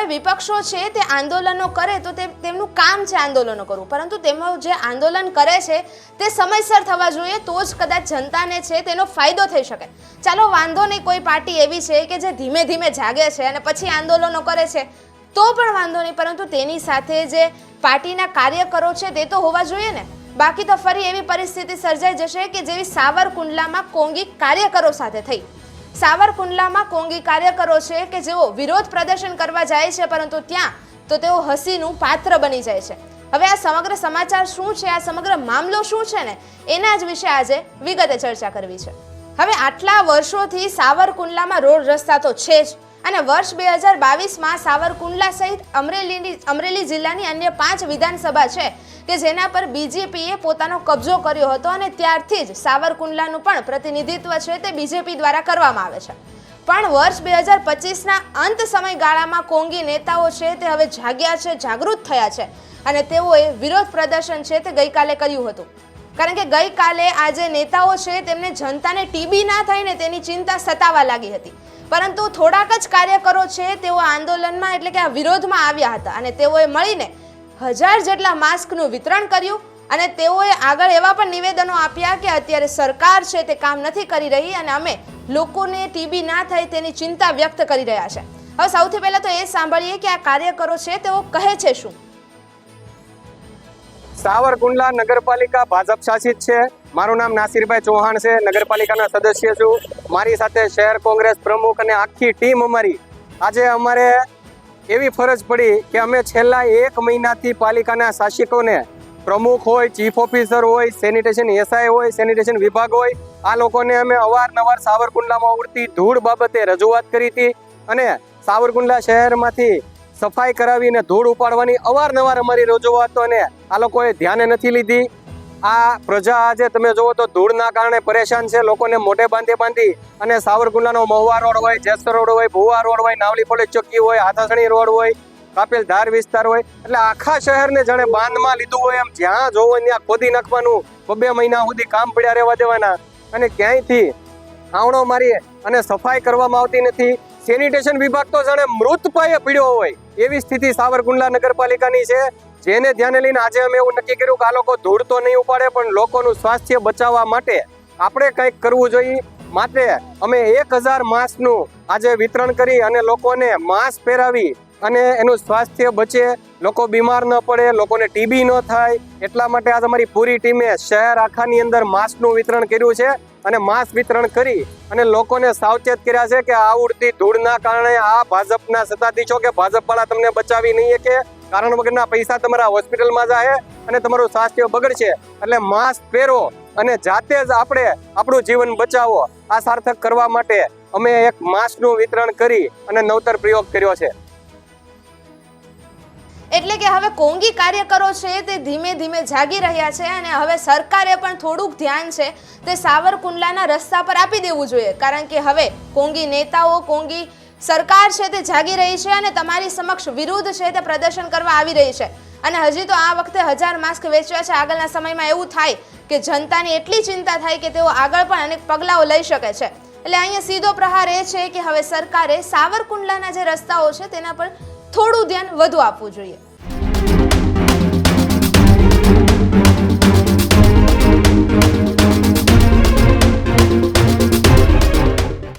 હવે વિપક્ષો છે તે આંદોલનો કરે તો તે તેમનું કામ છે આંદોલનો કરવું. પરંતુ તેમાં જે આંદોલન કરે છે તે સમયસર થવા જોઈએ તો જ કદાચ જનતાને છે તેનો ફાયદો થઈ શકે. ચાલો, વાંધો નહીં, કોઈ પાર્ટી એવી છે કે જે ધીમે ધીમે જાગે છે અને પછી આંદોલનો કરે છે, તો પણ વાંધો નહીં, પરંતુ તેની સાથે જે પાર્ટીના કાર્યકરો છે તે તો હોવા જોઈએ ને. બાકી તો ફરી એવી પરિસ્થિતિ સર્જાઈ જશે કે જેવી સાવરકુંડલામાં કોંગી કાર્યકરો સાથે થઈ. સાવરકુંડલામાં કોંગી કાર્યકરો છે કે જેઓ વિરોધ પ્રદર્શન કરવા જાય છે, પરંતુ ત્યાં તો તેઓ હસીનું પાત્ર બની જાય છે. હવે આ સમગ્ર સમાચાર શું છે? આ સમગ્ર મામલો શું છે ને? એના જ વિશે આજે વિગતે ચર્ચા કરવી છે. હવે આટલા વર્ષોથી સાવરકુંડલામાં રોડ રસ્તા તો છે જ અને વર્ષ બે હજાર બાવીસમાં સાવરકુંડલા સહિત અમરેલીની અમરેલી જિલ્લાની અન્ય પાંચ વિધાનસભા છે કે જેના પર બીજેપીએ પોતાનો કબજો કર્યો હતો અને ત્યારથી જ સાવરકુંડલાનું પણ પ્રતિનિધિત્વ છે તે બીજેપી દ્વારા કરવામાં આવે છે. પણ વર્ષ બે હજાર પચીસના અંત સમયગાળામાં કોંગી નેતાઓ છે તે હવે જાગ્યા છે, જાગૃત થયા છે અને તેઓએ વિરોધ પ્રદર્શન છે તે ગઈકાલે કર્યું હતું. કારણ કે ગઈકાલે આ જે નેતાઓ છે તેમને જનતાને ટીબી ના થાય ને તેની ચિંતા સતાવા લાગી હતી. પરંતુ થોડાક જ કાર્યકરો છે, તેઓ આંદોલનમાં એટલે કે આ વિરોધમાં આવ્યા હતા અને તેઓએ મળીને હજાર જેટલા માસ્કનું વિતરણ કર્યું અને તેઓએ આગળ એવા પણ નિવેદનો આપ્યા કે અત્યારે સરકાર છે તે કામ નથી કરી રહી અને અમે લોકોને ટીબી ના થાય તેની ચિંતા વ્યક્ત કરી રહ્યા છે. હવે સૌથી પહેલા તો એ સાંભળીએ કે આ કાર્યકરો છે, તેઓ કહે છે શું? સાવરકુંડલા નગરપાલિકા ભાજપ શાસિત છે. મારું નામ નાસિરભાઈ ચૌહાણ છે. નગરપાલિકાના સદસ્ય છું. મારી સાથે શહેર કોંગ્રેસ પ્રમુખ અને આખી ટીમ અમારી. આજે અમારે એવી ફરજ પડી કે અમે છેલ્લા એક મહિનાથી પાલિકાના શાસકોને પ્રમુખ હોય, ચીફ ઓફિસર હોય, સેનિટેશન એસઆઈ હોય, સેનિટેશન વિભાગ હોય, આ લોકોને અમે અવારનવાર સાવરકુંડલામાં ઉડતી ધૂળ બાબતે રજૂઆત કરી હતી અને સાવરકુંડલા શહેરમાંથી સફાઈ કરાવીને ધૂળ ઉપાડવાની અવારનવાર અમારી રજૂઆતોને આ લોકોએ ધ્યાને નથી લીધી. આ પ્રજા આજે તમે જુઓ તો ધૂળના કારણે પરેશાન છે. લોકોને મોઢે બાંધી બાંધી અને સાવરકુંડલાનો મહુવા રોડ હોય, જેસર રોડ હોય, ભુવા રોડ હોય, નાવલી પોલીસ ચોકી હોય, હાથાસણી રોડ હોય, કાપેલ ધાર વિસ્તાર હોય. એટલે આખા શહેરને જાણે બાંધમાં લીધું હોય એમ જ્યાં જોવો ત્યાં ખોદી નાખવાનું. બબે મહિના સુધી કામ પડ્યા રહેવા દેવાના. અને ક્યાંયથી? આવણો મારી અને સફાઈ કરવામાં આવતી નથી. સેનિટેશન વિભાગ તો જાણે મૃત પાયે પીડ્યો હોય એવી સ્થિતિ સાવરકુંડલા નગરપાલિકાની છે. જેને ધ્યાને લઈને આજે અમે એવું નક્કી કર્યું કે આ લોકો ધૂળ તો નહીં ઉપાડે, પણ લોકોનું સ્વાસ્થ્ય બચાવવા માટે આપણે કંઈક કરવું જોઈએ. માટે અમે એક હજાર માસ્કનું આજે વિતરણ કરી અને લોકોને માસ્ક પહેરાવી અને એનું સ્વાસ્થ્ય બચે, લોકો બીમાર ન પડે, લોકોને ટીબી ન થાય, એટલા માટે આજ અમારી પૂરી ટીમે શહેર આખાની અંદર માસ્કનું વિતરણ કર્યું છે અને માસ્ક વિતરણ કરી અને લોકોને સાવચેત કર્યા છે કે આ ઉડતી ધૂળના કારણે આ ભાજપના સત્તાધીશો કે ભાજપવાળા તમને બચાવી નહીં કે કારણ વગરના પૈસા તમારા હોસ્પિટલમાં જાય અને તમારું સ્વાસ્થ્ય બગડશે. એટલે માસ્ક પહેરો અને જાતે જ આપણે આપણું જીવન બચાવો. આ સાર્થક કરવા માટે અમે એક માસ્કનું વિતરણ કરી અને નવતર પ્રયોગ કર્યો છે. એટલે કે હવે કોંગી કાર્યકરો છે તે ધીમે ધીમે જાગી રહ્યા છે અને હવે સરકારે પણ થોડુંક ધ્યાન છે તે સાવરકુંડલાના રસ્તા પર આપી દેવું જોઈએ. કારણ કે હવે કોંગી નેતાઓ, કોંગી સરકાર છે તે જાગી રહી છે અને તમારી સમક્ષ વિરુદ્ધ છે તે પ્રદર્શન કરવા આવી રહી છે. અને હજી તો આ વખતે હજાર માસ્ક વેચ્યા છે. આગળના સમયમાં એવું થાય કે જનતાની એટલી ચિંતા થાય કે તેઓ આગળ પણ અનેક પગલાઓ લઈ શકે છે. એટલે અહીંયા સીધો પ્રહાર એ છે કે હવે સરકારે સાવરકુંડલાના જે રસ્તાઓ છે તેના પર થોડું ધ્યાન વધુ આપવું જોઈએ.